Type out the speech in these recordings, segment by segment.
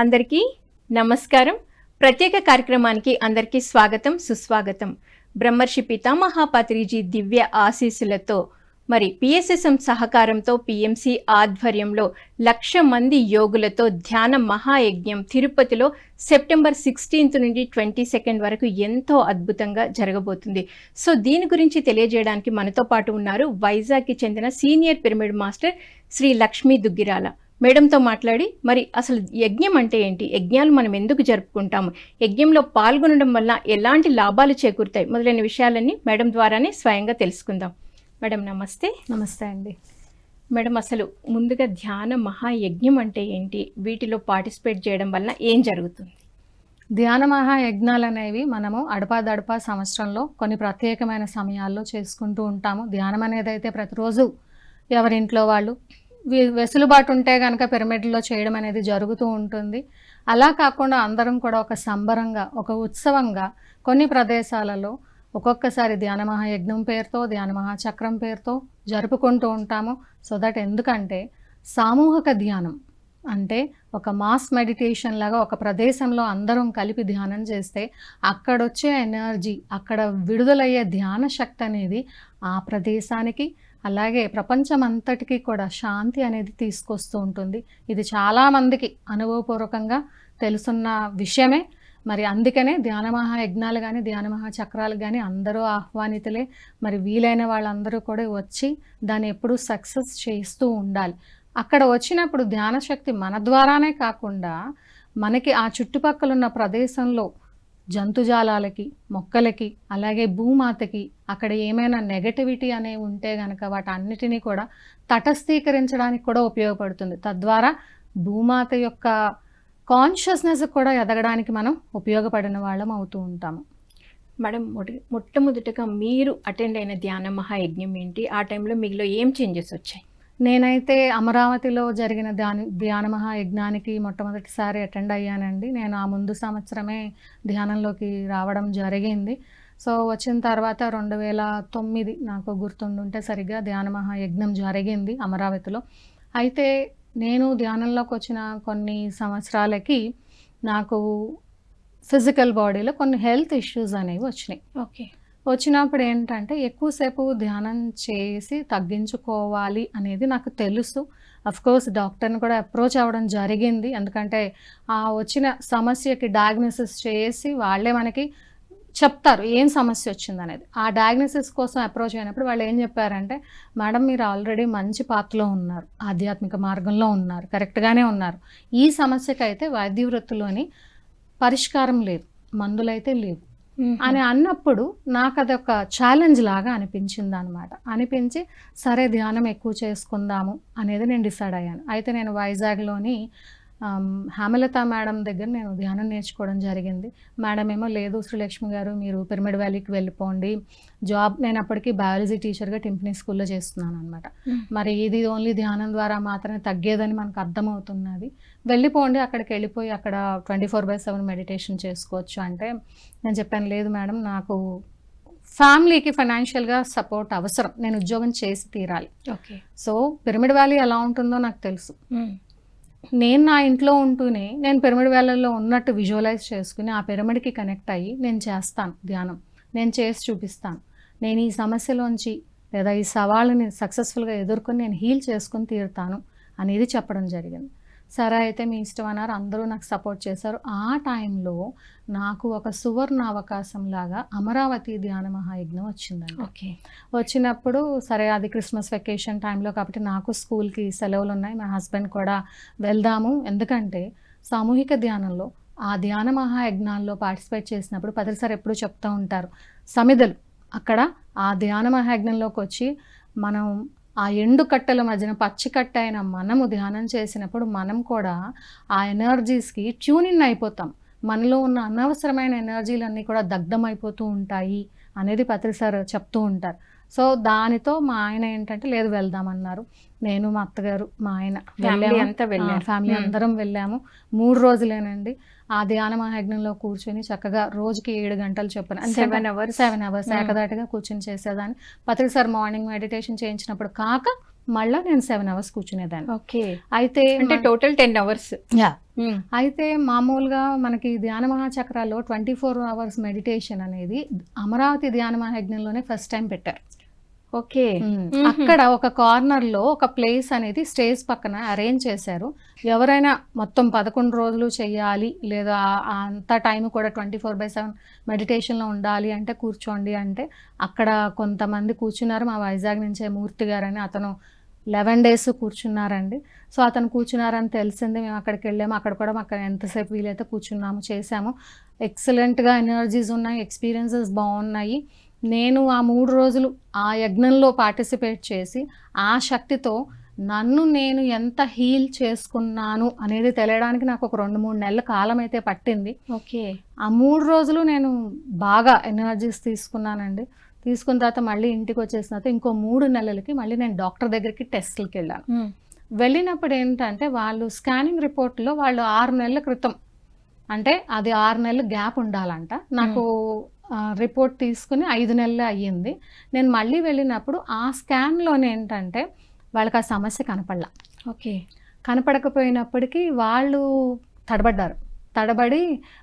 అందరికీ నమస్కారం. ప్రత్యేక కార్యక్రమానికి అందరికీ స్వాగతం సుస్వాగతం. బ్రహ్మర్షి పితామహాపాత్రిజీ దివ్య ఆశీస్సులతో మరి పిఎస్ఎస్ఎం సహకారంతో పిఎంసి ఆధ్వర్యంలో లక్ష మంది యోగులతో ధ్యాన మహాయజ్ఞం తిరుపతిలో సెప్టెంబర్ సిక్స్టీన్త్ నుండి ట్వంటీ సెకండ్ వరకు ఎంతో అద్భుతంగా జరగబోతుంది. సో దీని గురించి తెలియజేయడానికి మనతో పాటు ఉన్నారు వైజాగ్కి చెందిన senior pyramid master Shri Lakshmi Duggirala. మేడంతో మాట్లాడి మరి అసలు యజ్ఞం అంటే ఏంటి? యజ్ఞాలు మనం ఎందుకు జరుపుకుంటాము? యజ్ఞంలో పాల్గొనడం వల్ల ఎలాంటి లాభాలు చేకూరుతాయి? మొదలైన విషయాలన్నీ మేడం ద్వారానే స్వయంగా తెలుసుకుందాం. మేడం నమస్తే. నమస్తే అండి. మేడం అసలు ముందుగా ధ్యాన మహాయజ్ఞం అంటే ఏంటి? వీటిలో పార్టిసిపేట్ చేయడం వల్ల ఏం జరుగుతుంది? ధ్యాన మహాయజ్ఞాలు అనేవి మనము అడపాదడపా సంవత్సరంలో కొన్ని ప్రత్యేకమైన సమయాల్లో చేసుకుంటూ ఉంటాము. ధ్యానం అనేది అయితే ప్రతిరోజు ఎవరింట్లో వాళ్ళు వెసులుబాటు ఉంటే కనుక పిరమిడ్లో చేయడం అనేది జరుగుతూ ఉంటుంది. అలా కాకుండా అందరం కూడా ఒక సంబరంగా ఒక ఉత్సవంగా కొన్ని ప్రదేశాలలో ఒక్కొక్కసారి ధ్యాన మహాయజ్ఞం పేరుతో ధ్యాన మహాచక్రం పేరుతో జరుపుకుంటూ ఉంటాము. సో దట్ ఎందుకంటే సామూహిక ధ్యానం అంటే ఒక మాస్ మెడిటేషన్ లాగా ఒక ప్రదేశంలో అందరం కలిపి ధ్యానం చేస్తే అక్కడొచ్చే ఎనర్జీ అక్కడ విడుదలయ్యే ధ్యాన శక్తి అనేది ఆ ప్రదేశానికి అలాగే ప్రపంచం అంతటికీ కూడా శాంతి అనేది తీసుకొస్తూ ఉంటుంది. ఇది చాలామందికి అనుభవపూర్వకంగా తెలుసున్న విషయమే. మరి అందుకనే ధ్యాన మహాయజ్ఞాలు కానీ ధ్యాన మహాచక్రాలు కానీ అందరూ ఆహ్వానితులే. మరి వీలైన వాళ్ళందరూ కూడా వచ్చి దాన్ని ఎప్పుడూ సక్సెస్ చేస్తూ ఉండాలి. అక్కడ వచ్చినప్పుడు ధ్యాన శక్తి మన ద్వారానే కాకుండా మనకి ఆ చుట్టుపక్కల ఉన్న ప్రదేశంలో జంతుజాలాలకి మొక్కలకి అలాగే భూమాతకి అక్కడ ఏమైనా నెగటివిటీ అనేవి ఉంటే కనుక వాటన్నిటినీ కూడా తటస్థీకరించడానికి కూడా ఉపయోగపడుతుంది. తద్వారా భూమాత యొక్క కాన్షియస్నెస్ కూడా ఎదగడానికి మనం ఉపయోగపడిన వాళ్ళం అవుతూ ఉంటాము. మేడం మొట- మొట్టమొదటిగా మీరు అటెండ్ అయిన ధ్యాన మహాయజ్ఞం ఏంటి? ఆ టైంలో మీలో ఏం చేంజెస్ వచ్చాయి? నేనైతే అమరావతిలో జరిగిన ధ్యాన ధ్యాన మహాయజ్ఞానికి మొట్టమొదటిసారి అటెండ్ అయ్యానండి. నేను ఆ ముందు సంవత్సరమే ధ్యానంలోకి రావడం జరిగింది. సో వచ్చిన తర్వాత రెండు వేల తొమ్మిది నాకు గుర్తుండుంటే సరిగ్గా ధ్యాన మహాయజ్ఞం జరిగింది అమరావతిలో. అయితే నేను ధ్యానంలోకి వచ్చిన కొన్ని సంవత్సరాలకి నాకు ఫిజికల్ బాడీలో కొన్ని హెల్త్ ఇష్యూస్ అనేవి వచ్చినాయి. ఓకే. వచ్చినప్పుడు ఏంటంటే ఎక్కువసేపు ధ్యానం చేసి తగ్గించుకోవాలి అనేది నాకు తెలుసు. కోర్స్ డాక్టర్ని కూడా అప్రోచ్ అవ్వడం జరిగింది. ఎందుకంటే ఆ వచ్చిన సమస్యకి డయాగ్నోసిస్ చేసి వాళ్ళే మనకి చెప్తారు ఏం సమస్య వచ్చింది అనేది ఆ డయాగ్నోసిస్ కోసం అప్రోచ్ అయినప్పుడు వాళ్ళు ఏం చెప్పారంటే మేడం మీరు ఆల్రెడీ మంచి పాత్రలో ఉన్నారు. ఆధ్యాత్మిక మార్గంలో ఉన్నారు. కరెక్ట్గానే ఉన్నారు. ఈ సమస్యకైతే వైద్య వృత్తిలోని పరిష్కారం లేదు. మందులైతే లేవు. అని అన్నప్పుడు నాకు అదొక ఛాలెంజ్ లాగా అనిపించింది అనమాట అనిపించి సరే ధ్యానం ఎక్కువ చేసుకుందాము అనేది నేను డిసైడ్ అయ్యాను. అయితే నేను వైజాగ్లోని హేమలత మేడం దగ్గర నేను ధ్యానం నేర్చుకోవడం జరిగింది. మేడం ఏమో లేదు శ్రీలక్ష్మి గారు మీరు పిరమిడ్ వ్యాలీకి వెళ్ళిపోండి. జాబ్ నేను అప్పటికి బయాలజీ టీచర్గా టింపినీ స్కూల్లో చేస్తున్నాను అనమాట. మరి ఇది ఓన్లీ ధ్యానం ద్వారా మాత్రమే తగ్గేదని మనకు అర్థమవుతున్నది. వెళ్ళిపోండి అక్కడికి వెళ్ళిపోయి అక్కడ twenty four by seven meditation చేసుకోవచ్చు. అంటే నేను చెప్పాను లేదు మేడం నాకు ఫ్యామిలీకి ఫైనాన్షియల్గా సపోర్ట్ అవసరం. నేను ఉద్యోగం చేసి తీరాలి. ఓకే. సో పిరమిడ్ వ్యాలీ ఎలా ఉంటుందో నాకు తెలుసు. నేను నా ఇంట్లో ఉంటూనే నేను పిరమిడ్ వేలల్లో ఉన్నట్టు విజువలైజ్ చేసుకుని ఆ పిరమిడ్కి కనెక్ట్ అయ్యి నేను చేస్తాను ధ్యానం. నేను చేసి చూపిస్తాను. నేను ఈ సమస్యలోంచి లేదా ఈ సవాళ్ళని సక్సెస్ఫుల్గా ఎదుర్కొని నేను హీల్ చేసుకొని తీరుతాను అనేది చెప్పడం జరిగింది. సరే అయితే మీ ఇష్టం అన్నారు. అందరూ నాకు సపోర్ట్ చేశారు. ఆ టైంలో నాకు ఒక సువర్ణ అవకాశం లాగా అమరావతి ధ్యాన మహాయజ్ఞం వచ్చిందండి. ఓకే. వచ్చినప్పుడు సరే అది క్రిస్మస్ వెకేషన్ టైంలో కాబట్టి నాకు స్కూల్కి సెలవులు ఉన్నాయి. మా హస్బెండ్ కూడా వెళ్దాము. ఎందుకంటే సామూహిక ధ్యానంలో ఆ ధ్యాన మహాయజ్ఞాల్లో పార్టిసిపేట్ చేసినప్పుడు పదిసారి ఎప్పుడు చెప్తూ ఉంటారు. సమిధలు అక్కడ ఆ ధ్యాన మహాయజ్ఞంలోకి వచ్చి మనం ఆ ఎండు కట్టెల మధ్యన పచ్చి కట్ట అయిన మనము ధ్యానం చేసినప్పుడు మనం కూడా ఆ ఎనర్జీస్కి ట్యూన్ ఇన్ అయిపోతాం. మనలో ఉన్న అనవసరమైన ఎనర్జీలన్నీ కూడా దగ్ధమైపోతూ ఉంటాయి అనేది పత్రి సార్ చెప్తూ ఉంటారు. సో దానితో మా ఆయన ఏంటంటే లేదు వెళ్దామన్నారు. నేను మా అత్తగారు మా ఆయన ఫ్యామిలీ వెళ్ళాము. అంతా వెళ్ళారు. ఆ, ఫ్యామిలీ. అందరం వెళ్ళాము. మూడు రోజులేనండి. ఆ ధ్యాన మహాయజ్ఞంలో కూర్చొని చక్కగా రోజుకి ఏడు గంటలు చెప్పాను. Seven hours seven hours. ఏకదాటిగా కూర్చొని చేసేదాన్ని. పత్రిక సార్ మార్నింగ్ మెడిటేషన్ చేయించినప్పుడు కాక మళ్ళీ నేను సెవెన్ అవర్స్ కూర్చునేదాన్ని. ఓకే అయితే అంటే టోటల్ టెన్ అవర్స్ యా అయితే మామూలుగా మనకి ధ్యాన మహాచక్రాల్లో ట్వంటీ ఫోర్ అవర్స్ మెడిటేషన్ అనేది అమరావతి ధ్యాన మహాయజ్ఞంలోనే ఫస్ట్ టైం పెట్టారు. ఓకే. అక్కడ ఒక కార్నర్లో ఒక ప్లేస్ అనేది స్టేజ్ పక్కన అరేంజ్ చేశారు. ఎవరైనా మొత్తం పదకొండు రోజులు చేయాలి లేదా అంత టైం కూడా ట్వంటీ ఫోర్ బై సెవెన్ మెడిటేషన్లో ఉండాలి అంటే కూర్చోండి అంటే అక్కడ కొంతమంది కూర్చున్నారు. మా వైజాగ్ నుంచే మూర్తి గారని అతను లెవెన్ డేస్ కూర్చున్నారండి. సో అతను కూర్చున్నారని తెలిసింది. మేము అక్కడికి వెళ్ళాము. అక్కడ కూడా మాకు ఎంతసేపు వీలైతే కూర్చున్నాము చేసాము. ఎక్సలెంట్గా ఎనర్జీస్ ఉన్నాయి ఎక్స్పీరియన్సెస్ బాగున్నాయి. నేను ఆ మూడు రోజులు ఆ యజ్ఞంలో పార్టిసిపేట్ చేసి ఆ శక్తితో నన్ను నేను ఎంత హీల్ చేసుకున్నాను అనేది తెలియడానికి నాకు ఒక రెండు మూడు నెలల కాలం అయితే పట్టింది. ఓకే. ఆ మూడు రోజులు నేను బాగా ఎనర్జీస్ తీసుకున్నానండి. తీసుకున్న తర్వాత మళ్ళీ ఇంటికి వచ్చేసిన తర్వాత ఇంకో మూడు నెలలకి మళ్ళీ నేను డాక్టర్ దగ్గరికి టెస్ట్లకి వెళ్ళాను. వెళ్ళినప్పుడు ఏంటంటే వాళ్ళు స్కానింగ్ రిపోర్ట్లో వాళ్ళు ఆరు నెలల క్రితం అంటే అది ఆరు నెలలు గ్యాప్ ఉండాలంట. నాకు రిపోర్ట్ తీసుకుని ఐదు నెలలు అయ్యింది. నేను మళ్ళీ వెళ్ళినప్పుడు ఆ స్కాన్లోనే ఏంటంటే వాళ్ళకి ఆ సమస్య కనపడలా. ఓకే. కనపడకపోయినప్పటికీ వాళ్ళు తడబడ్డారు. తడబడి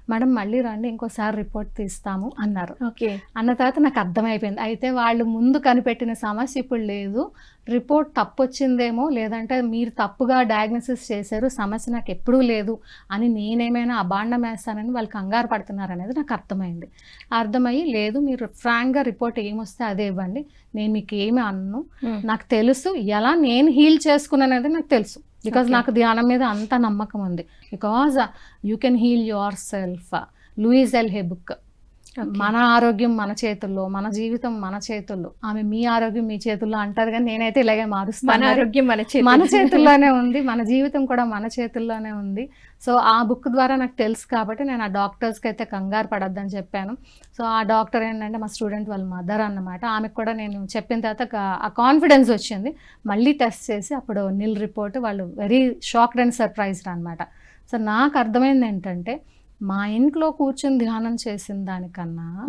మేడం మళ్ళీ రండి ఇంకోసారి రిపోర్ట్ తీస్తాము అన్నారు. ఓకే. అన్న తర్వాత నాకు అర్థమైపోయింది. అయితే వాళ్ళు ముందు కనిపెట్టిన సమస్య ఇప్పుడు లేదు. రిపోర్ట్ తప్పు వచ్చిందేమో లేదంటే మీరు తప్పుగా డయాగ్నోసిస్ చేశారు సమస్య నాకు ఎప్పుడూ లేదు అని నేనేమైనా అబాండం వేస్తానని వాళ్ళు కంగారు పడుతున్నారు అనేది నాకు అర్థమైంది. అర్థమయ్యి లేదు మీరు ఫ్రాంక్గా రిపోర్ట్ ఏమొస్తే అదే ఇవ్వండి. నేను మీకు ఏమి అన్ను. నాకు తెలుసు ఎలా నేను హీల్ చేసుకున్నాను అనేది నాకు తెలుసు. బికాజ్. నాకు ధ్యానం మీద అంత నమ్మకం ఉంది. Because you can heal yourself Louise L Hay book మన ఆరోగ్యం మన చేతుల్లో మన జీవితం మన చేతుల్లో. ఆమె మీ ఆరోగ్యం మీ చేతుల్లో అంటారు కానీ నేనైతే ఇలాగే మన మారుస్తాను ఆరోగ్యం మన చేతిలో. మన చేతుల్లోనే ఉంది మన జీవితం కూడా మన చేతుల్లోనే ఉంది. సో ఆ బుక్ ద్వారా నాకు తెలుసు కాబట్టి నేను ఆ డాక్టర్స్కి అయితే కంగారు పడొద్దని చెప్పాను. సో ఆ డాక్టర్ ఏంటంటే మా స్టూడెంట్ వాళ్ళ మదర్ అన్నమాట. ఆమెకు కూడా నేను చెప్పిన తర్వాత ఆ కాన్ఫిడెన్స్ వచ్చింది. మళ్ళీ టెస్ట్ చేసి అప్పుడు నిల్ రిపోర్ట్ వాళ్ళు వెరీ షాక్డ్ అండ్ సర్ప్రైజ్డ్ అనమాట సో నాకు అర్థమైంది ఏంటంటే మా ఇంట్లో కూర్చొని ధ్యానం చేసిన దానికన్నా.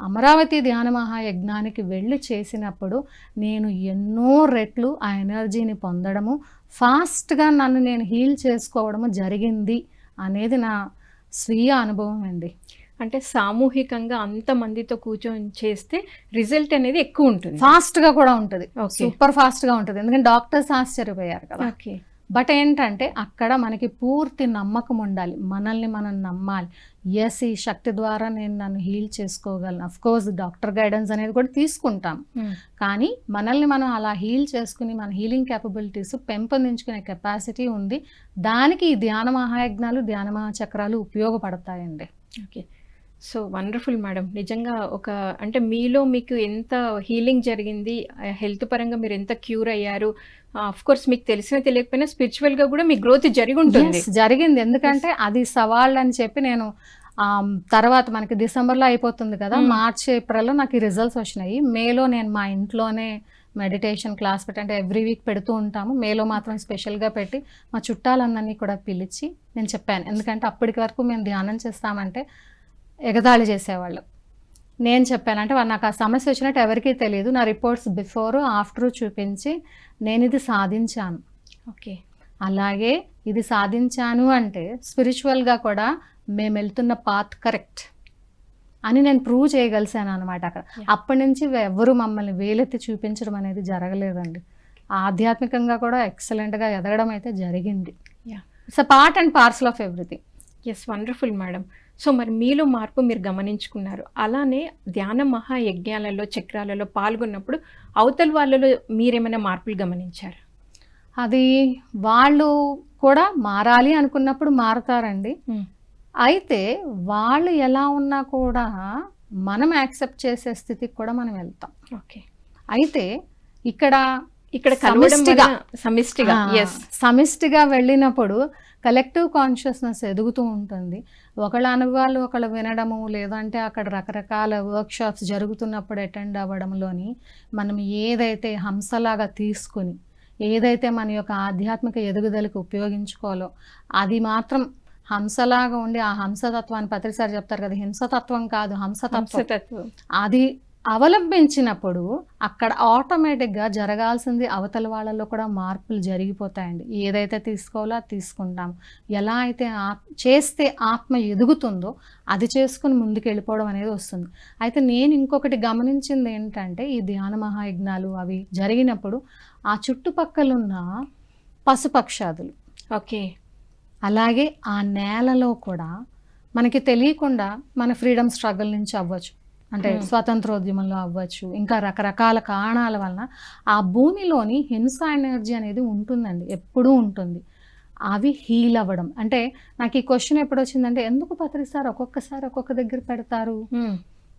అమరావతి ధ్యాన మహాయజ్ఞానికి వెళ్ళి చేసినప్పుడు నేను ఎన్నో రెట్లు ఆ ఎనర్జీని పొందడము ఫాస్ట్గా నన్ను నేను హీల్ చేసుకోవడము జరిగింది అనేది నా స్వీయ అనుభవం అండి. అంటే సామూహికంగా అంత మందితో కూర్చొని చేస్తే రిజల్ట్ అనేది ఎక్కువ ఉంటుంది. ఫాస్ట్గా కూడా ఉంటుంది. సూపర్ ఫాస్ట్గా ఉంటుంది. ఎందుకంటే డాక్టర్స్ ఆశ్చర్యపోయారు కదా. ఓకే. బట్ ఏంటంటే అక్కడ మనకి పూర్తి నమ్మకం ఉండాలి. మనల్ని మనం నమ్మాలి. ఎస్ ఈ శక్తి ద్వారా నేను నన్ను హీల్ చేసుకోగలను. అఫ్ కోర్స్ డాక్టర్ గైడెన్స్ అనేది కూడా తీసుకుంటాం. మ్మ్. కానీ మనల్ని మనం అలా హీల్ చేసుకుని మన హీలింగ్ క్యాపబిలిటీస్ పెంపొందించుకునే కెపాసిటీ ఉంది. దానికి ఈ ధ్యాన మహాయజ్ఞాలు ధ్యాన మహాచక్రాలు ఉపయోగపడతాయండి. Okay so wonderful madam. నిజంగా ఒక అంటే మీలో మీకు ఎంత హీలింగ్ జరిగింది హెల్త్ పరంగా మీరు ఎంత క్యూర్ అయ్యారు ఆఫ్ కోర్స్ మీకు తెలిసినా తెలియకపోయినా స్పిరిచువల్గా కూడా మీ గ్రోత్ జరిగి ఉంటుంది జరిగింది. ఎందుకంటే అది సవాళ్ళు అని చెప్పి నేను తర్వాత మనకి డిసెంబర్లో అయిపోతుంది కదా Hmm. మార్చ్ ఏప్రిల్లో నాకు ఈ రిజల్ట్స్ వచ్చినాయి. మేలో నేను మా ఇంట్లోనే మెడిటేషన్ క్లాస్ పెట్టి అంటే ఎవ్రీ వీక్ పెడుతూ ఉంటాము. మేలో మాత్రం స్పెషల్గా పెట్టి మా చుట్టాలందరినీ కూడా పిలిచి నేను చెప్పాను. ఎందుకంటే అప్పటికి వరకు మేము ధ్యానం చేస్తామంటే ఎగతాళి చేసేవాళ్ళు. నేను చెప్పాను అంటే నాకు ఆ సమస్య వచ్చినట్టు ఎవరికీ తెలియదు. నా రిపోర్ట్స్ బిఫోర్ ఆఫ్టర్ చూపించి నేను ఇది సాధించాను. ఓకే. అలాగే ఇది సాధించాను అంటే స్పిరిచువల్గా కూడా మేము వెళ్తున్న పాత్ కరెక్ట్ అని నేను ప్రూవ్ చేయగలిసాను అనమాట అక్కడ. అప్పటి నుంచి ఎవరు మమ్మల్ని వేలెత్తి చూపించడం అనేది జరగలేదండి. ఆధ్యాత్మికంగా కూడా ఎక్సలెంట్గా ఎదగడం అయితే జరిగింది. It's a part and parcel of everything. Yes wonderful madam so మరి మీలో మార్పు మీరు గమనించుకున్నారు. అలానే ధ్యాన మహాయజ్ఞాలలో చక్రాలలో పాల్గొన్నప్పుడు అవతల వాళ్ళలో మీరేమైనా మార్పులు గమనించారు? అది వాళ్ళు కూడా మారాలి అనుకున్నప్పుడు మారుతారండి. అయితే వాళ్ళు ఎలా ఉన్నా కూడా మనం యాక్సెప్ట్ చేసే స్థితికి కూడా మనం వెళ్తాం. ఓకే. అయితే ఇక్కడ ఇక్కడ సమిష్టిగా. సమిష్టిగా సమిష్టిగా వెళ్ళినప్పుడు కలెక్టివ్ కాన్షియస్నెస్ ఎదుగుతూ ఉంటుంది. ఒకళ్ళ అనుభవాలు ఒకళ్ళు వినడము లేదంటే అక్కడ రకరకాల వర్క్షాప్స్ జరుగుతున్నప్పుడు అటెండ్ అవ్వడంలోని మనం ఏదైతే హంసలాగా తీసుకుని ఏదైతే మన యొక్క ఆధ్యాత్మిక ఎదుగుదలకు ఉపయోగించుకోవాలో అది మాత్రం హంసలాగా ఉండి ఆ హంసతత్వాన్ని పత్రిసారి చెప్తారు కదా హింసతత్వం కాదు హంసతత్వం. అది అవలంబించినప్పుడు అక్కడ ఆటోమేటిక్గా జరగాల్సింది అవతల వాళ్ళలో కూడా మార్పులు జరిగిపోతాయండి. ఏదైతే తీసుకోవాలో అది తీసుకుంటాం. ఎలా అయితే ఆత్ చేస్తే ఆత్మ ఎదుగుతుందో అది చేసుకుని ముందుకు వెళ్ళిపోవడం అనేది వస్తుంది. అయితే నేను ఇంకొకటి గమనించింది ఏంటంటే ఈ ధ్యాన మహాయజ్ఞాలు అవి జరిగినప్పుడు ఆ చుట్టుపక్కలున్న పశుపక్షాదులు. ఓకే. అలాగే ఆ నేలలో కూడా మనకి తెలియకుండా మన ఫ్రీడమ్ స్ట్రగుల్ నుంచి అవ్వచ్చు. అంటే. స్వతంత్రోద్యమంలో అవ్వచ్చు ఇంకా రకరకాల కారణాల వలన ఆ భూమిలోని హింస ఎనర్జీ అనేది ఉంటుందండి ఎప్పుడూ ఉంటుంది. అవి హీల్ అవ్వడం. అంటే నాకు ఈ క్వశ్చన్ ఎప్పుడు వచ్చిందంటే ఎందుకు పత్రిసారి ఒక్కొక్కసారి ఒక్కొక్క దగ్గర పెడతారు?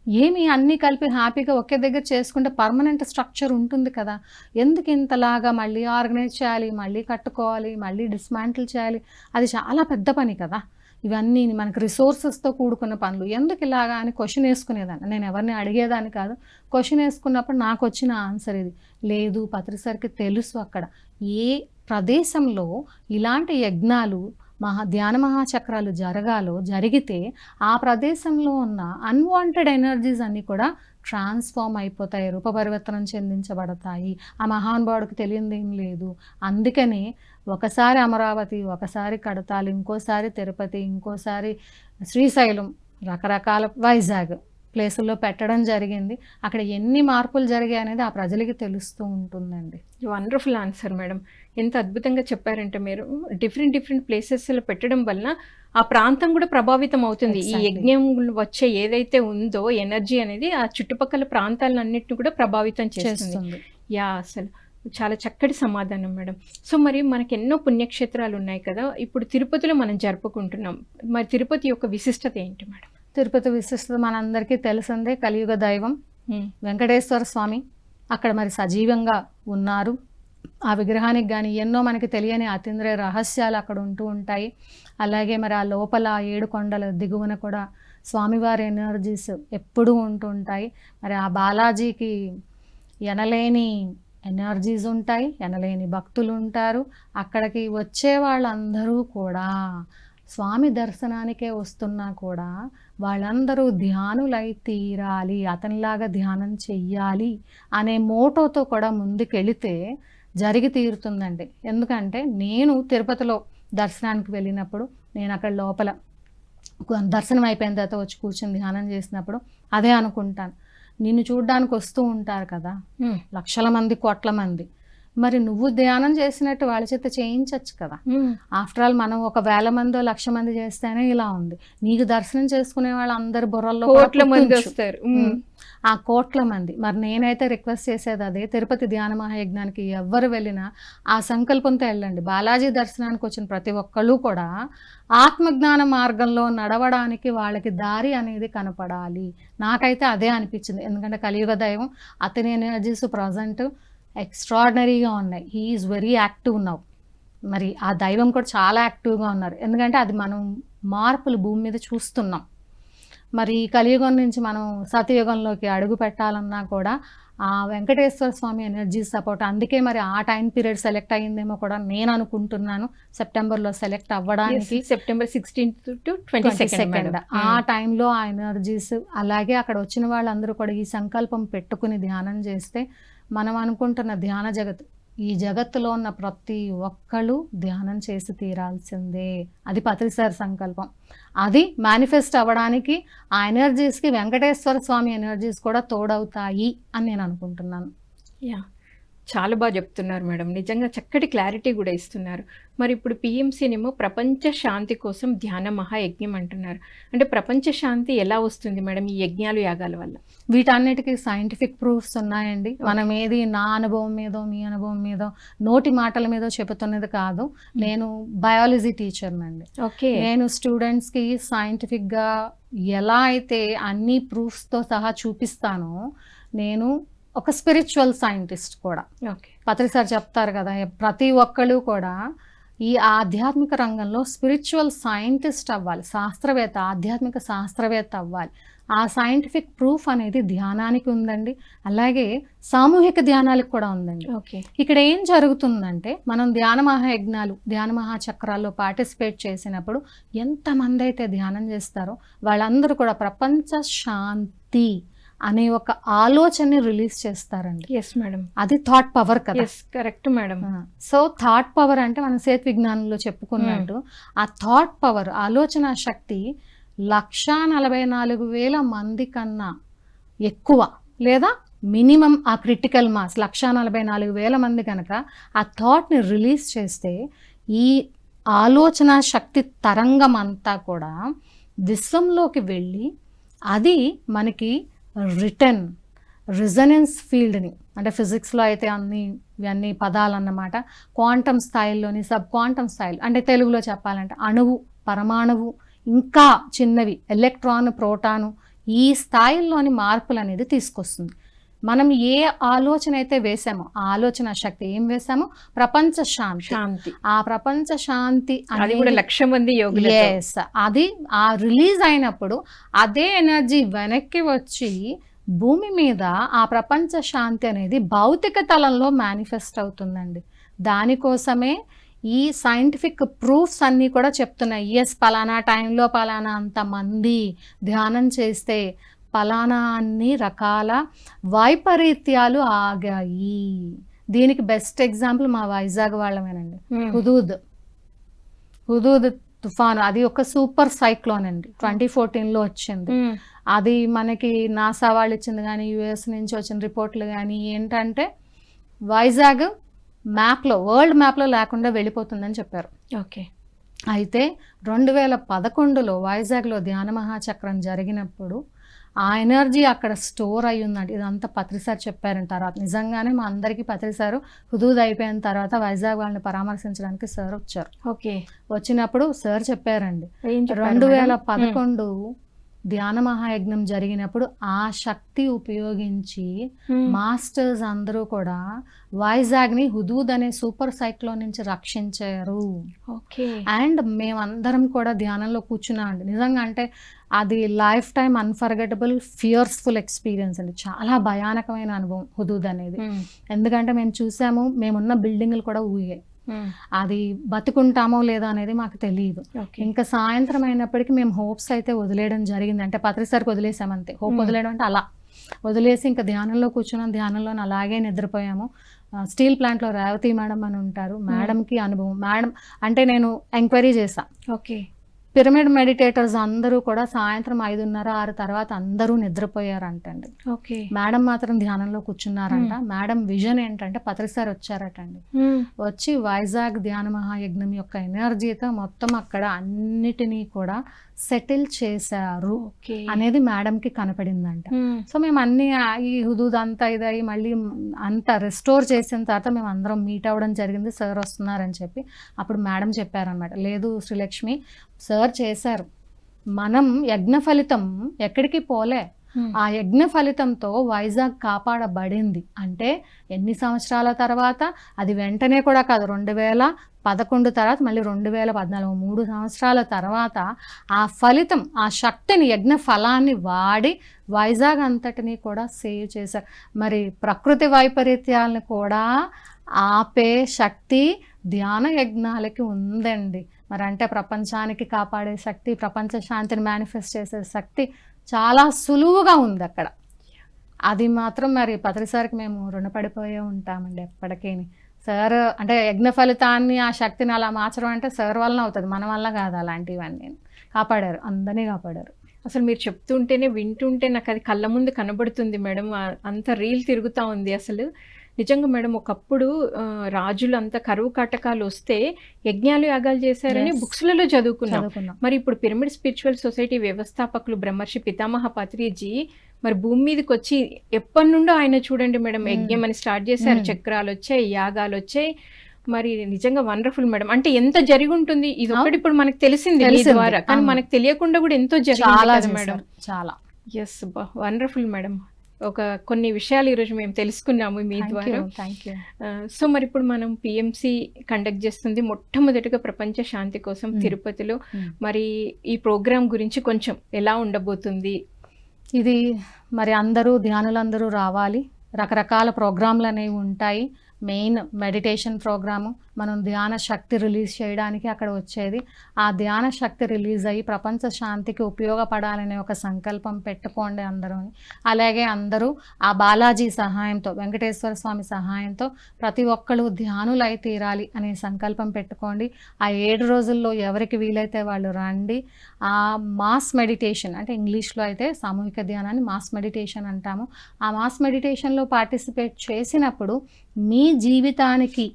ఏమి అన్నీ కలిపి హ్యాపీగా ఒకే దగ్గర చేసుకుంటే పర్మనెంట్ స్ట్రక్చర్ ఉంటుంది కదా. ఎందుకు ఇంతలాగా మళ్ళీ ఆర్గనైజ్ చేయాలి మళ్ళీ కట్టుకోవాలి మళ్ళీ డిస్మాంటిల్ చేయాలి? అది చాలా పెద్ద పని కదా. ఇవన్నీ మనకు రిసోర్సెస్తో కూడుకున్న పనులు. ఎందుకు ఇలాగా అని క్వశ్చన్ వేసుకునేదాన్ని? నేను ఎవరిని అడిగేదాన్ని కాదు. క్వశ్చన్ వేసుకున్నప్పుడు నాకు వచ్చిన ఆన్సర్ ఇది. లేదు పత్రిసరికి తెలుసు అక్కడ. ఏ ప్రదేశంలో ఇలాంటి యజ్ఞాలు మహా ధ్యాన మహాచక్రాలు జరగాలో జరిగితే ఆ ప్రదేశంలో ఉన్న అన్వాంటెడ్ ఎనర్జీస్ అన్నీ కూడా ట్రాన్స్ఫార్మ్ అయిపోతాయి. రూపపరివర్తనం చెందించబడతాయి. ఆ మహానుభావుడికి తెలియంది ఏం లేదు. అందుకనే ఒకసారి అమరావతి ఒకసారి కడతాలు ఇంకోసారి తిరుపతి ఇంకోసారి శ్రీశైలం రకరకాల వైజాగ్ ప్లేసుల్లో పెట్టడం జరిగింది. అక్కడ ఎన్ని మార్పులు జరిగాయి అనేది ఆ ప్రజలకి తెలుస్తూ ఉంటుందండి. వండర్ఫుల్ ఆన్సర్ మేడం ఎంత అద్భుతంగా చెప్పారంటే మీరు డిఫరెంట్ డిఫరెంట్ ప్లేసెస్లో పెట్టడం వలన ఆ ప్రాంతం కూడా ప్రభావితం అవుతుంది. ఈ. యజ్ఞం వచ్చే ఏదైతే ఉందో ఎనర్జీ అనేది ఆ చుట్టుపక్కల ప్రాంతాలన్నింటిని కూడా ప్రభావితం చేస్తుంది. యా అసలు చాలా చక్కటి సమాధానం మేడం. సో మరి మనకి ఎన్నో పుణ్యక్షేత్రాలు ఉన్నాయి కదా ఇప్పుడు తిరుపతిలో మనం జరుపుకుంటున్నాం. మరి తిరుపతి యొక్క విశిష్టత ఏంటి మేడం? తిరుపతి విశిష్టత మనందరికీ తెలిసిందే కలియుగ దైవం. వెంకటేశ్వర స్వామి అక్కడ మరి సజీవంగా ఉన్నారు. ఆ విగ్రహానికి కానీ ఎన్నో మనకి తెలియని అతీంద్రియ రహస్యాలు అక్కడ ఉంటూ ఉంటాయి. అలాగే మరి ఆ లోపల ఏడు కొండల దిగువన కూడా స్వామివారి ఎనర్జీస్ ఎప్పుడూ ఉంటూ ఉంటాయి. మరి ఆ బాలాజీకి ఎనలేని ఎనర్జీస్ ఉంటాయి ఎనలేని భక్తులు ఉంటారు. అక్కడికి వచ్చే వాళ్ళందరూ కూడా స్వామి దర్శనానికే వస్తున్నా కూడా వాళ్ళందరూ ధ్యానులై తీరాలి అతనిలాగా ధ్యానం చెయ్యాలి అనే మోటోతో కూడా ముందుకెళితే జరిగి తీరుతుందండి. ఎందుకంటే నేను తిరుపతిలో దర్శనానికి వెళ్ళినప్పుడు నేను అక్కడ లోపల దర్శనం అయిపోయిన తర్వాత వచ్చి కూర్చొని ధ్యానం చేసినప్పుడు అదే అనుకుంటాను. నిన్ను చూడ్డానికి వస్తూ ఉంటారు కదా. లక్షల మంది కోట్ల మంది. మరి నువ్వు ధ్యానం చేసినట్టు వాళ్ళ చేత చేయించవచ్చు కదా. ఆఫ్టర్ ఆల్ మనం ఒక వేల మందో లక్ష మంది చేస్తేనే ఇలా ఉంది. నీకు దర్శనం చేసుకునే వాళ్ళు అందరి బుర్రల్లో కోట్ల మంది. వస్తారు. ఆ కోట్ల మంది. మరి నేనైతే రిక్వెస్ట్ చేసేది అదే. తిరుపతి ధ్యాన మహాయజ్ఞానికి ఎవ్వరు వెళ్ళినా ఆ సంకల్పంతో వెళ్ళండి. బాలాజీ దర్శనానికి వచ్చిన ప్రతి ఒక్కళ్ళు కూడా ఆత్మజ్ఞాన మార్గంలో నడవడానికి వాళ్ళకి దారి అనేది కనపడాలి. నాకైతే అదే అనిపించింది. ఎందుకంటే కలియుగ దైవం అతని ఎనర్జీస్ ప్రజెంట్ ఎక్స్ట్రాడినరీగా ఉన్నాయి. He is very active now మరి ఆ దైవం కూడా చాలా యాక్టివ్గా ఉన్నారు. ఎందుకంటే అది మనం మార్పులు భూమి మీద చూస్తున్నాం. మరి కలియుగం నుంచి మనం సతయుగంలోకి అడుగు పెట్టాలన్నా కూడా ఆ వెంకటేశ్వర స్వామి ఎనర్జీ సపోర్ట్ అందుకే మరి ఆ టైం పీరియడ్ సెలెక్ట్ అయ్యిందేమో కూడా నేను అనుకుంటున్నాను. సెప్టెంబర్లో సెలెక్ట్ అవ్వడానికి September sixteenth to twenty second second ఆ టైంలో ఆ ఎనర్జీస్ అలాగే అక్కడ వచ్చిన వాళ్ళందరూ కూడా ఈ సంకల్పం పెట్టుకుని ధ్యానం చేస్తే మనం అనుకుంటున్న ధ్యాన జగత్ ఈ జగత్తులో ఉన్న ప్రతి ఒక్కళ్ళు ధ్యానం చేసి తీరాల్సిందే. అది పత్రిసారి సంకల్పం. అది మేనిఫెస్ట్ అవ్వడానికి ఆ ఎనర్జీస్కి వెంకటేశ్వర స్వామి ఎనర్జీస్ కూడా తోడవుతాయి అని నేను అనుకుంటున్నాను. యా చాలా బాగా చెప్తున్నారు మేడం. నిజంగా చక్కటి క్లారిటీ కూడా ఇస్తున్నారు. మరి ఇప్పుడు పిఎంసీనేమో ప్రపంచ శాంతి కోసం ధ్యాన మహాయజ్ఞం అంటున్నారు. అంటే ప్రపంచ శాంతి ఎలా వస్తుంది మేడం ఈ యజ్ఞాలు యాగాల వల్ల? వీటన్నిటికీ సైంటిఫిక్ ప్రూఫ్స్ ఉన్నాయండి. మనం ఏది నా అనుభవం మీదో మీ అనుభవం మీదో నోటి మాటల మీదో చెబుతున్నది కాదు. నేను బయాలజీ టీచర్నండి ఓకే. నేను స్టూడెంట్స్కి సైంటిఫిక్గా ఎలా అయితే అన్ని ప్రూఫ్స్తో సహా చూపిస్తానో నేను ఒక స్పిరిచువల్ సైంటిస్ట్ కూడా. ఓకే. పత్రి సార్ చెప్తారు కదా ప్రతి ఒక్కళ్ళు కూడా ఈ ఆధ్యాత్మిక రంగంలో స్పిరిచువల్ సైంటిస్ట్ అవ్వాలి శాస్త్రవేత్త ఆధ్యాత్మిక శాస్త్రవేత్త అవ్వాలి. ఆ సైంటిఫిక్ ప్రూఫ్ అనేది ధ్యానానికి ఉందండి. అలాగే సామూహిక ధ్యానాలకు కూడా ఉందండి. ఓకే. ఇక్కడ ఏం జరుగుతుందంటే మనం ధ్యాన మహాయజ్ఞాలు ధ్యాన మహాచక్రాల్లో పార్టిసిపేట్ చేసినప్పుడు ఎంతమంది అయితే ధ్యానం చేస్తారో వాళ్ళందరూ కూడా ప్రపంచ శాంతి అనే ఒక ఆలోచనని రిలీజ్ చేస్తారండి. ఎస్ మేడం అది థాట్ పవర్ కదా. Correct madam so thought power అంటే మనం సేత్ విజ్ఞానంలో చెప్పుకున్నట్టు ఆ థాట్ పవర్ ఆలోచన శక్తి లక్షా నలభై నాలుగు వేల మంది కన్నా ఎక్కువ లేదా మినిమం ఆ క్రిటికల్ మాస్ లక్షా నలభై నాలుగు వేల మంది కనుక ఆ థాట్ని రిలీజ్ చేస్తే ఈ ఆలోచన శక్తి తరంగం అంతా కూడా విశ్వంలోకి వెళ్ళి అది మనకి రిటర్న్ రిజనెన్స్ ఫీల్డ్ని అంటే ఫిజిక్స్లో అయితే అన్ని ఇవన్నీ పదాలు అన్నమాట క్వాంటమ్ స్థాయిల్లోని సబ్ క్వాంటమ్ స్థాయిలు అంటే తెలుగులో చెప్పాలంటే అణువు పరమాణువు ఇంకా చిన్నవి ఎలక్ట్రాన్ ప్రోటాను ఈ స్థాయిల్లోని మార్పులు అనేది తీసుకొస్తుంది. మనం ఏ ఆలోచన అయితే వేసామో ఆ ఆలోచన శక్తి ఏం వేసామో? ప్రపంచ శాంతి. శాంతి. ఆ ప్రపంచ శాంతి అది కూడా అనేది- లక్ష మంది యోగులు Yes. అది ఆ రిలీజ్ అయినప్పుడు అదే ఎనర్జీ వెనక్కి వచ్చి భూమి మీద ఆ ప్రపంచ శాంతి అనేది భౌతిక తలంలో మేనిఫెస్ట్ అవుతుందండి. దానికోసమే ఈ సైంటిఫిక్ ప్రూఫ్స్ అన్నీ కూడా చెప్తున్నాయి. ఎస్ పలానా టైంలో పలానా అంతమంది ధ్యానం చేస్తే పలానా అన్ని రకాల వైపరీత్యాలు ఆగాయి. దీనికి బెస్ట్ ఎగ్జాంపుల్ మా వైజాగ్ వాళ్ళమేనండి. హుదూద్. హుదూద్ తుఫాను అది ఒక సూపర్ సైక్లోన్ అండి. ట్వంటీ ఫోర్టీన్లో వచ్చింది. అది మనకి నాసా వాళ్ళు ఇచ్చింది కానీ యుఎస్ నుంచి వచ్చిన రిపోర్ట్లు కానీ ఏంటంటే వైజాగ్ మ్యాప్లో వరల్డ్ మ్యాప్లో లేకుండా వెళ్ళిపోతుందని చెప్పారు. ఓకే. అయితే రెండు వేల పదకొండులో వైజాగ్లో ధ్యాన మహాచక్రం జరిగినప్పుడు ఆ ఎనర్జీ అక్కడ స్టోర్ అయి ఉందండి. ఇదంతా పత్రిసార్ చెప్పారని తర్వాత. నిజంగానే మా అందరికీ పత్రిసారు హుదూద్ అయిపోయిన తర్వాత వైజాగ్ వాళ్ళని పరామర్శించడానికి సార్ వచ్చారు ఓకే. వచ్చినప్పుడు సార్ చెప్పారండి. రెండు వేల? పదకొండు ధ్యాన మహాయజ్ఞం జరిగినప్పుడు ఆ శక్తి ఉపయోగించి. మాస్టర్స్ అందరూ కూడా వైజాగ్ని హుదూద్ అనే సూపర్ సైక్లోన్ నుంచి రక్షించారు అండ్ మేమందరం కూడా ధ్యానంలో కూర్చున్నామండి నిజంగా అంటే అది life time unforgettable fearful experience అండి చాలా భయానకమైన అనుభవం హుదూద్ అనేది. ఎందుకంటే మేము చూసాము మేమున్న బిల్డింగ్లు కూడా ఊగాయి. అది బతుకుంటామో లేదా అనేది మాకు తెలియదు ఇంకా సాయంత్రం అయినప్పటికీ మేము హోప్స్ అయితే వదిలేయడం జరిగింది. అంటే పత్రిసారికి వదిలేసాం అంతే. Hope Hmm. వదిలేయడం అంటే అలా. వదిలేసి ఇంకా ధ్యానంలో కూర్చున్నాం. ధ్యానంలో అలాగే నిద్రపోయాము. స్టీల్ ప్లాంట్లో రేవతి మేడం అని ఉంటారు. మేడంకి అనుభవం. మేడం అంటే నేను ఎంక్వైరీ చేశా. ఓకే పిరమిడ్ మెడిటేటర్స్ అందరూ కూడా సాయంత్రం ఐదున్నర ఆరు తర్వాత అందరూ నిద్రపోయారంటండి. ఓకే. మేడం మాత్రం ధ్యానంలో కూర్చున్నారంట. మేడం విజన్ ఏంటంటే పత్రిసారి వచ్చారటండి. మ్మ్. వచ్చి వైజాగ్ ధ్యాన మహాయజ్ఞం యొక్క ఎనర్జీతో మొత్తం అక్కడ అన్నిటినీ కూడా సెటిల్ చేశారు అనేది మేడంకి కనపడిందంట. మ్మ్. సో మేము అన్ని ఈ హుదూద్ అంతా ఇదయి మళ్ళీ అంతా రెస్టోర్ చేసిన తర్వాత మేము అందరం మీట్ అవ్వడం జరిగింది. సార్ వస్తున్నారని చెప్పి అప్పుడు మేడం చెప్పారనమాట లేదు శ్రీలక్ష్మి సార్ చేశారు. మనం యజ్ఞ ఫలితం ఎక్కడికి పోలే. ఆ యజ్ఞ ఫలితంతో వైజాగ్ కాపాడబడింది. అంటే ఎన్ని సంవత్సరాల తర్వాత? అది వెంటనే కూడా కాదు. రెండు వేల పదకొండు తర్వాత మళ్ళీ రెండు వేల పద్నాలుగు మూడు సంవత్సరాల తర్వాత ఆ ఫలితం ఆ శక్తిని యజ్ఞ ఫలాన్ని వాడి వైజాగ్ అంతటిని కూడా సేవ్ చేశారు. మరి ప్రకృతి వైపరీత్యాలను కూడా ఆపే శక్తి ధ్యాన యజ్ఞాలకి ఉందండి. మరి అంటే ప్రపంచానికి కాపాడే శక్తి ప్రపంచ శాంతిని మేనిఫెస్ట్ చేసే శక్తి చాలా సులువుగా ఉంది అక్కడ. అది మాత్రం మరి పత్రిసారికి మేము రుణపడిపోయే ఉంటామండి ఎప్పటికీ సార్ అంటే యజ్ఞ ఫలితాన్ని ఆ శక్తిని అలా మార్చడం అంటే సార్ వలన అవుతుంది మన వల్ల కాదు అలాంటివన్నీ. కాపాడారు అందరినీ కాపాడారు. అసలు మీరు చెప్తుంటేనే వింటుంటే నాకు అది కళ్ళ ముందు కనబడుతుంది మేడం. అంత రీల్ తిరుగుతూ ఉంది అసలు. నిజంగా మేడం ఒకప్పుడు రాజులు అంత కరువు కాటకాలు వస్తే యజ్ఞాలు యాగాలు చేశారని. బుక్స్లలో చదువుకున్నాం మరి ఇప్పుడు పిరమిడ్ స్పిరిచువల్ సొసైటీ వ్యవస్థాపకులు బ్రహ్మర్షి పితామహ పత్రిజీ మరి భూమి మీదకి వచ్చి ఎప్పటి నుండో ఆయన చూడండి మేడం Hmm. యజ్ఞం అని స్టార్ట్ చేశారు Hmm. చక్రాలు వచ్చాయి యాగాలు వచ్చాయి మరి నిజంగా వండర్ఫుల్ మేడం అంటే ఎంత జరిగి ఉంటుంది ఇది ఒకటి ఇప్పుడు మనకు తెలిసింది. ద్వారా కానీ. మనకు తెలియకుండా కూడా ఎంతో జరిగింది మేడం చాలా ఎస్ వండర్ఫుల్ మేడం ఒక కొన్ని విషయాలు ఈరోజు మేము తెలుసుకున్నాము మీ ద్వారా. యూ థ్యాంక్ యూ సో మరి ఇప్పుడు మనం పిఎంసి కండక్ట్ చేస్తుంది మొట్టమొదటిగా ప్రపంచ శాంతి కోసం Hmm. తిరుపతిలో. Hmm. మరి ఈ ప్రోగ్రామ్ గురించి కొంచెం ఎలా ఉండబోతుంది? ఇది మరి అందరూ ధ్యానులందరూ రావాలి. రకరకాల ప్రోగ్రాంలు అనేవి ఉంటాయి. మెయిన్ మెడిటేషన్ ప్రోగ్రాము మనం ధ్యాన శక్తి రిలీజ్ చేయడానికి అక్కడ వచ్చేది. ఆ ధ్యాన శక్తి రిలీజ్ అయ్యి ప్రపంచ శాంతికి ఉపయోగపడాలనే ఒక సంకల్పం పెట్టుకోండి అందరూ అలాగే అందరూ ఆ బాలాజీ సహాయంతో వెంకటేశ్వర స్వామి సహాయంతో ప్రతి ఒక్కళ్ళు ధ్యానులై తీరాలి అనే సంకల్పం పెట్టుకోండి. ఆ ఏడు రోజుల్లో ఎవరికి వీలైతే వాళ్ళు రండి. ఆ మాస్ మెడిటేషన్ అంటే ఇంగ్లీష్లో అయితే సామూహిక ధ్యానాన్ని మాస్ మెడిటేషన్ అంటాము. ఆ మాస్ మెడిటేషన్లో పార్టిసిపేట్ చేసినప్పుడు మీ జీవితానికి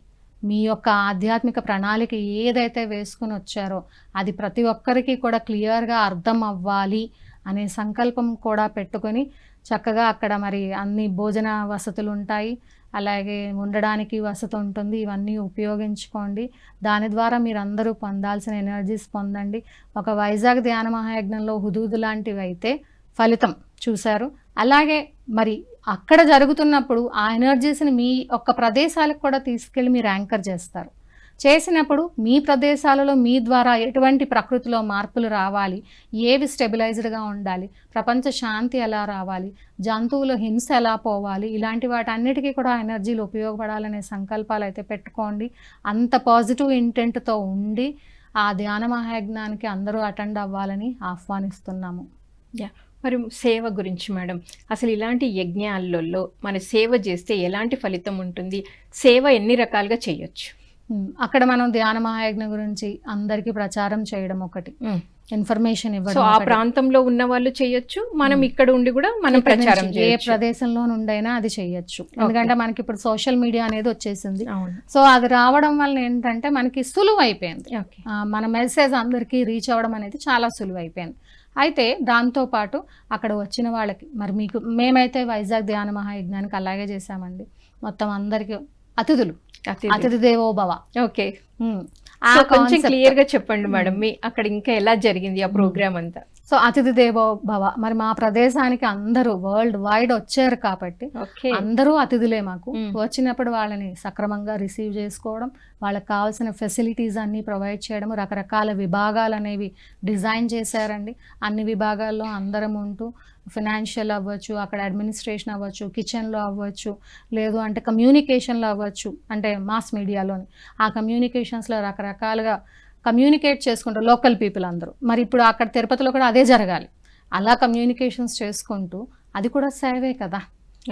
మీ యొక్క ఆధ్యాత్మిక ప్రణాళిక ఏదైతే వేసుకుని వచ్చారో అది ప్రతి ఒక్కరికి కూడా క్లియర్గా అర్థం అవ్వాలి అనే సంకల్పం కూడా పెట్టుకొని చక్కగా అక్కడ మరి అన్ని భోజన వసతులు ఉంటాయి. అలాగే ఉండడానికి వసతి ఉంటుంది. ఇవన్నీ ఉపయోగించుకోండి. దాని ద్వారా మీరు అందరూ పొందాల్సిన ఎనర్జీస్ పొందండి. ఒక వైజాగ్ ధ్యాన మహాయజ్ఞంలో హుదూదు లాంటివి అయితే ఫలితం చూశారు. అలాగే మరి అక్కడ జరుగుతున్నప్పుడు ఆ ఎనర్జీస్ని మీ ఒక్క ప్రదేశాలకు కూడా తీసుకెళ్ళి మీరు యాంకర్ చేస్తారు. చేసినప్పుడు మీ ప్రదేశాలలో మీ ద్వారా ఎటువంటి ప్రకృతిలో మార్పులు రావాలి ఏవి స్టెబిలైజ్డ్గా ఉండాలి ప్రపంచ శాంతి ఎలా రావాలి జంతువుల హింస ఎలా పోవాలి ఇలాంటి వాటన్నిటికీ కూడా ఎనర్జీలు ఉపయోగపడాలనే సంకల్పాలు అయితే పెట్టుకోండి. అంత పాజిటివ్ ఇంటెంట్తో ఉండి ఆ ధ్యాన మహాయజ్ఞానికి అందరూ అటెండ్ అవ్వాలని ఆహ్వానిస్తున్నాము. యా మరి సేవ గురించి మేడం. అసలు ఇలాంటి యజ్ఞాలలో మన సేవ చేస్తే ఎలాంటి ఫలితం ఉంటుంది? సేవ ఎన్ని రకాలుగా చేయొచ్చు? అక్కడ మనం ధ్యాన మహాయజ్ఞం గురించి అందరికీ ప్రచారం చేయడం ఒకటి. ఇన్ఫర్మేషన్ ఇవ్వడం ఆ. ప్రాంతంలో ఉన్న వాళ్ళు చేయొచ్చు. మనం. ఇక్కడ ఉండి కూడా మనం ప్రచారం ఏ ప్రదేశంలో నుండైనా అది చేయొచ్చు. ఎందుకంటే మనకి ఇప్పుడు సోషల్ మీడియా అనేది వచ్చేసింది. సో అది రావడం వల్ల ఏంటంటే మనకి సులువు అయిపోయింది మన మెసేజ్ అందరికీ రీచ్ అవ్వడం అనేది చాలా సులువు అయిపోయింది అయితే దాంతోపాటు అక్కడ వచ్చిన వాళ్ళకి మరి మీకు మేమైతే వైజాగ్ ధ్యాన మహాయజ్ఞానికి అలాగే చేశామండి. మొత్తం అందరికీ అతిథులు అతిథి దేవో భవ ఓకే కొంచెం concept. క్లియర్గా చెప్పండి మేడం మీ అక్కడ ఇంకా ఎలా జరిగింది ఆ ప్రోగ్రామ్ అంతా? సో అతిథి దేవో భవ. మరి మా ప్రదేశానికి అందరూ వరల్డ్ వైడ్ వచ్చారు కాబట్టి అందరూ అతిథులే మాకు. వచ్చినప్పుడు వాళ్ళని సక్రమంగా రిసీవ్ చేసుకోవడం వాళ్ళకి కావాల్సిన ఫెసిలిటీస్ అన్నీ ప్రొవైడ్ చేయడం రకరకాల విభాగాలు అనేవి డిజైన్ చేశారండి. అన్ని విభాగాల్లో అందరం ఉంటూ ఫినాన్షియల్ అవ్వచ్చు అక్కడ అడ్మినిస్ట్రేషన్ అవ్వచ్చు కిచెన్లో అవ్వచ్చు లేదు అంటే కమ్యూనికేషన్లో అవ్వచ్చు అంటే మాస్ మీడియాలోని ఆ కమ్యూనికేషన్స్లో రకరకాలుగా కమ్యూనికేట్ చేసుకుంటూ లోకల్ పీపుల్ అందరూ. మరి ఇప్పుడు అక్కడ తిరుపతిలో కూడా అదే జరగాలి. అలా కమ్యూనికేషన్స్ చేసుకుంటూ అది కూడా సేవే కదా.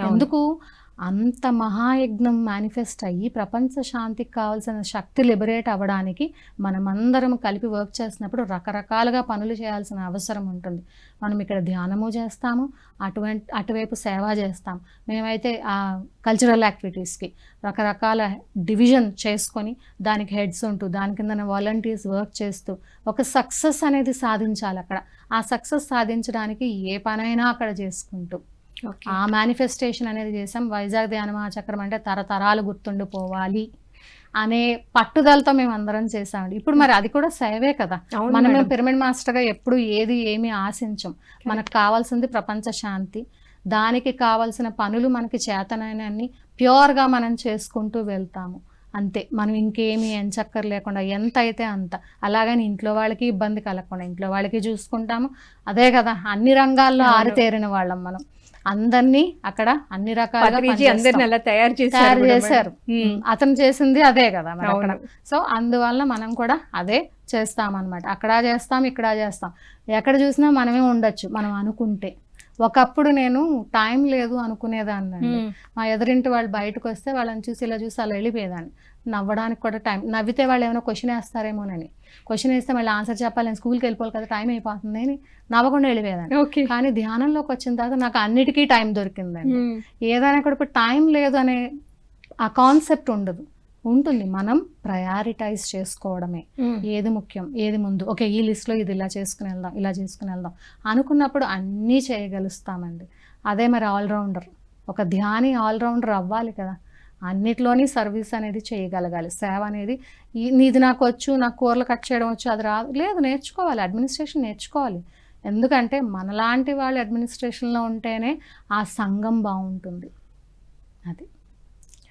ఎందుకు అంత మహాయజ్ఞం మేనిఫెస్ట్ అయ్యి ప్రపంచ శాంతికి కావాల్సిన శక్తి లిబరేట్ అవ్వడానికి మనమందరం కలిపి వర్క్ చేసినప్పుడు రకరకాలుగా పనులు చేయాల్సిన అవసరం ఉంటుంది. మనం ఇక్కడ ధ్యానము చేస్తాము అటువంటి అటువైపు సేవ చేస్తాం. మేమైతే ఆ కల్చరల్ యాక్టివిటీస్కి రకరకాల డివిజన్ చేసుకొని దానికి హెడ్స్ ఉంటూ దాని కింద వాలంటీర్స్ వర్క్ చేస్తూ ఒక సక్సెస్ అనేది సాధించాలి అక్కడ. ఆ సక్సెస్ సాధించడానికి ఏ పనైనా అక్కడ చేసుకుంటూ. ఆ మేనిఫెస్టేషన్ అనేది చేసాం. వైజాగ్ ధ్యాన మహాచక్రం అంటే తరతరాలు గుర్తుండిపోవాలి అనే పట్టుదలతో మేము అందరం చేసామండి. ఇప్పుడు మరి అది కూడా సేవే కదా. మనం మేడం. పిరమిడ్ మాస్టర్గా ఎప్పుడు ఏది ఏమి ఆశించం. మనకు కావాల్సింది ప్రపంచ శాంతి. దానికి కావాల్సిన పనులు మనకి చేతనైనన్ని ప్యూర్గా మనం చేసుకుంటూ వెళ్తాము. అంతే. మనం ఇంకేమీ ఎంచక్కర్ లేకుండా ఎంత అయితే అంత. అలాగని ఇంట్లో వాళ్ళకి ఇబ్బంది కలగకుండా ఇంట్లో వాళ్ళకి చూసుకుంటాము. అదే కదా. అన్ని రంగాల్లో. ఆరితేరిన వాళ్ళం మనం. అందరినీ అక్కడ అన్ని అలా తయారు చేశారు. అతను చేసింది అదే కదా మరి అక్కడ. సో అందువల్ల మనం కూడా అదే చేస్తామన్నమాట. అక్కడ చేస్తాం ఇక్కడ చేస్తాం. ఎక్కడ చూసినా మనమే ఉండొచ్చు మనం అనుకుంటే. ఒకప్పుడు నేను టైం లేదు అనుకునేదాన్ని. మా ఎదురింటి వాళ్ళు బయటకు వస్తే వాళ్ళని చూసి ఇలా చూసి అలా వెళ్ళిపోయేదాన్ని. నవ్వడానికి కూడా టైం నవ్వితే వాళ్ళు ఏమైనా క్వశ్చన్ వేస్తారేమోనని. క్వశ్చన్ వేస్తే మళ్ళీ ఆన్సర్ చెప్పాలి నేను స్కూల్కి వెళ్ళిపోవాలి కదా టైం అయిపోతుంది అని నవ్వకుండా వెళ్ళిపోయేదాన్ని. ఓకే కానీ ధ్యానంలోకి వచ్చిన తర్వాత నాకు అన్నిటికీ టైం దొరికిందండి. మ్మ్. ఏదైనా కూడా ఇప్పుడు టైం లేదు అనే ఆ కాన్సెప్ట్ ఉండదు. ఉంటుంది మనం ప్రయారిటైజ్ చేసుకోవడమే. మ్మ్. ఏది ముఖ్యం ఏది ముందు. ఓకే ఈ లిస్ట్లో ఇది ఇలా చేసుకుని వెళ్దాం ఇలా చేసుకుని వెళ్దాం అనుకున్నప్పుడు అన్నీ చేయగలుస్తామండి. అదే మరి ఆల్రౌండర్ ఒక ధ్యాని ఆల్రౌండర్ అవ్వాలి కదా. అన్నిట్లోని సర్వీస్ అనేది చేయగలగాలి. సేవ అనేది ఈ- నీది నాకు వచ్చు నాకు కూరలు కట్ చేయడం వచ్చు అది రాదు. లేదు నేర్చుకోవాలి. అడ్మినిస్ట్రేషన్ నేర్చుకోవాలి. ఎందుకంటే మనలాంటి వాళ్ళు అడ్మినిస్ట్రేషన్లో ఉంటేనే ఆ సంఘం బాగుంటుంది. అది.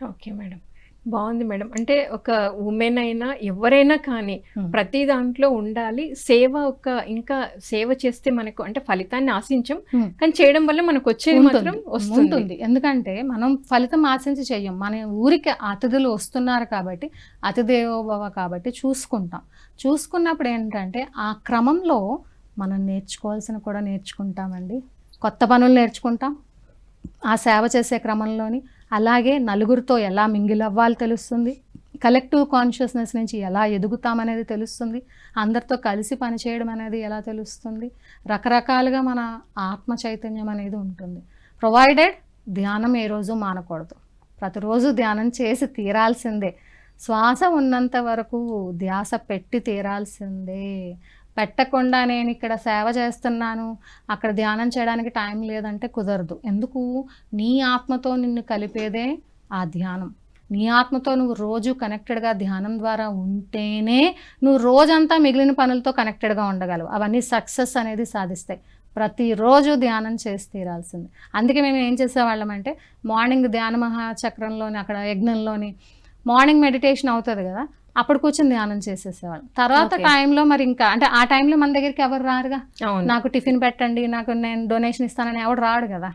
Okay madam. బాగుంది మేడం. అంటే ఒక ఉమెన్ అయినా ఎవరైనా కానీ. ప్రతి దాంట్లో ఉండాలి. సేవ ఒక ఇంకా సేవ చేస్తే మనకు అంటే ఫలితాన్ని ఆశించం. కానీ చేయడం వల్ల మనకు వచ్చేది మాత్రం వస్తుంది. ఉంటుంది. ఎందుకంటే మనం ఫలితం ఆశించి చెయ్యం. మన ఊరికి అతిథులు వస్తున్నారు కాబట్టి అతిథేవోభవ కాబట్టి చూసుకుంటాం. చూసుకున్నప్పుడు ఏంటంటే ఆ క్రమంలో మనం నేర్చుకోవాల్సిన కూడా నేర్చుకుంటామండి. కొత్త పనులు నేర్చుకుంటాం. ఆ సేవ చేసే క్రమంలోని అలాగే నలుగురితో ఎలా మింగిల్ అవ్వాలి తెలుస్తుంది. కలెక్టివ్ కాన్షియస్నెస్ నుంచి ఎలా ఎదుగుతామనేది తెలుస్తుంది. అందరితో కలిసి పనిచేయడం అనేది ఎలా తెలుస్తుంది. రకరకాలుగా మన ఆత్మ చైతన్యం అనేది ఉంటుంది. ప్రొవైడెడ్ ధ్యానం ఏ రోజు మానకూడదు. ప్రతిరోజు ధ్యానం చేసి తీరాల్సిందే. శ్వాస ఉన్నంత వరకు ధ్యాస పెట్టి తీరాల్సిందే. పెట్టకుండా నేను ఇక్కడ సేవ చేస్తున్నాను అక్కడ ధ్యానం చేయడానికి టైం లేదంటే కుదరదు. ఎందుకు? నీ ఆత్మతో నిన్ను కలిపేదే ఆ ధ్యానం. నీ ఆత్మతో నువ్వు రోజు కనెక్టెడ్గా ధ్యానం ద్వారా ఉంటేనే నువ్వు రోజంతా మిగిలిన పనులతో కనెక్టెడ్గా ఉండగలవు. అవన్నీ సక్సెస్ అనేది సాధిస్తాయి. ప్రతిరోజు ధ్యానం చేసి తీరాల్సింది. అందుకే మేము ఏం చేసేవాళ్ళమంటే మార్నింగ్ ధ్యాన మహాచక్రంలోని అక్కడ యజ్ఞంలోని మార్నింగ్ మెడిటేషన్ అవుతుంది కదా అప్పుడు కూర్చొని ధ్యానం చేసేసేవాళ్ళం. తర్వాత. టైంలో మరి ఇంకా అంటే ఆ టైంలో మన దగ్గరికి ఎవరు రారుగా? నాకు టిఫిన్ పెట్టండి నాకు నేను డొనేషన్ ఇస్తానని ఎవడు రాడు కదా?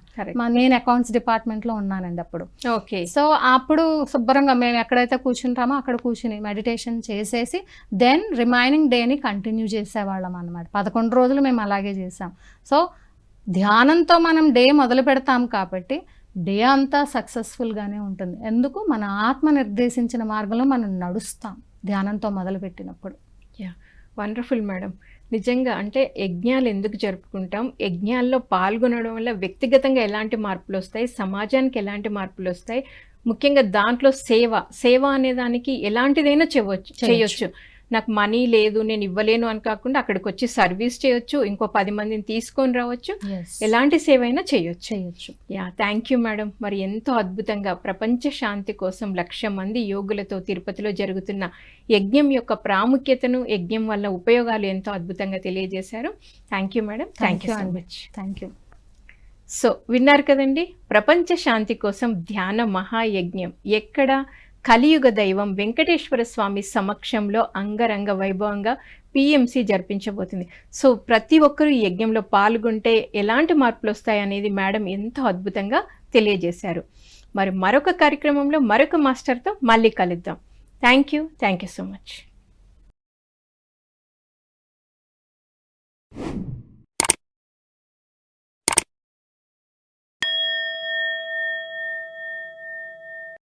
నేను అకౌంట్స్ డిపార్ట్మెంట్లో ఉన్నానండి అప్పుడు. ఓకే. సో అప్పుడు శుభ్రంగా మేము ఎక్కడైతే కూర్చుంటామో అక్కడ కూర్చుని మెడిటేషన్ చేసేసి దెన్ రిమైనింగ్ డేని కంటిన్యూ చేసేవాళ్ళం అనమాట పదకొండు రోజులు మేము అలాగే చేసాం. సో ధ్యానంతో మనం డే మొదలు పెడతాం కాబట్టి డే అంతా సక్సెస్ఫుల్గానే ఉంటుంది. ఎందుకు? మన ఆత్మ నిర్దేశించిన మార్గంలో మనం నడుస్తాం. ధ్యానంతో మొదలుపెట్టినప్పుడు. వండర్ఫుల్ మేడం నిజంగా అంటే యజ్ఞాలు ఎందుకు జరుపుకుంటాం? యజ్ఞాల్లో పాల్గొనడం వల్ల వ్యక్తిగతంగా ఎలాంటి మార్పులు వస్తాయి? సమాజానికి ఎలాంటి మార్పులు వస్తాయి? ముఖ్యంగా దాంట్లో సేవ సేవ అనే దానికి ఎలాంటిదైనా చేయవచ్చు చేయొచ్చు. నాకు మనీ లేదు నేను ఇవ్వలేను అని కాకుండా అక్కడికి వచ్చి సర్వీస్ చేయొచ్చు ఇంకో పది మందిని తీసుకొని రావచ్చు. ఎలాంటి సేవ అయినా చేయొచ్చు. చేయొచ్చు. యా థ్యాంక్ యూ మేడం మరి ఎంతో అద్భుతంగా ప్రపంచ శాంతి కోసం లక్ష మంది యోగులతో తిరుపతిలో జరుగుతున్న యజ్ఞం యొక్క ప్రాముఖ్యతను యజ్ఞం వల్ల ఉపయోగాలు ఎంతో అద్భుతంగా తెలియజేశారు. Thank you madam thank you so. Much thank you so విన్నారు కదండి? ప్రపంచ శాంతి కోసం ధ్యాన మహాయజ్ఞం ఎక్కడ కలియుగ దైవం వెంకటేశ్వర స్వామి సమక్షంలో అంగరంగ వైభవంగా పిఎంసి జరిపించబోతుంది. సో ప్రతి ఒక్కరూ ఈ యజ్ఞంలో పాల్గొంటే ఎలాంటి మార్పులు వస్తాయి అనేది మేడం ఎంతో అద్భుతంగా తెలియజేశారు. మరి మరొక కార్యక్రమంలో మరొక మాస్టర్తో మళ్ళీ కలుద్దాం. Thank you thank you so much.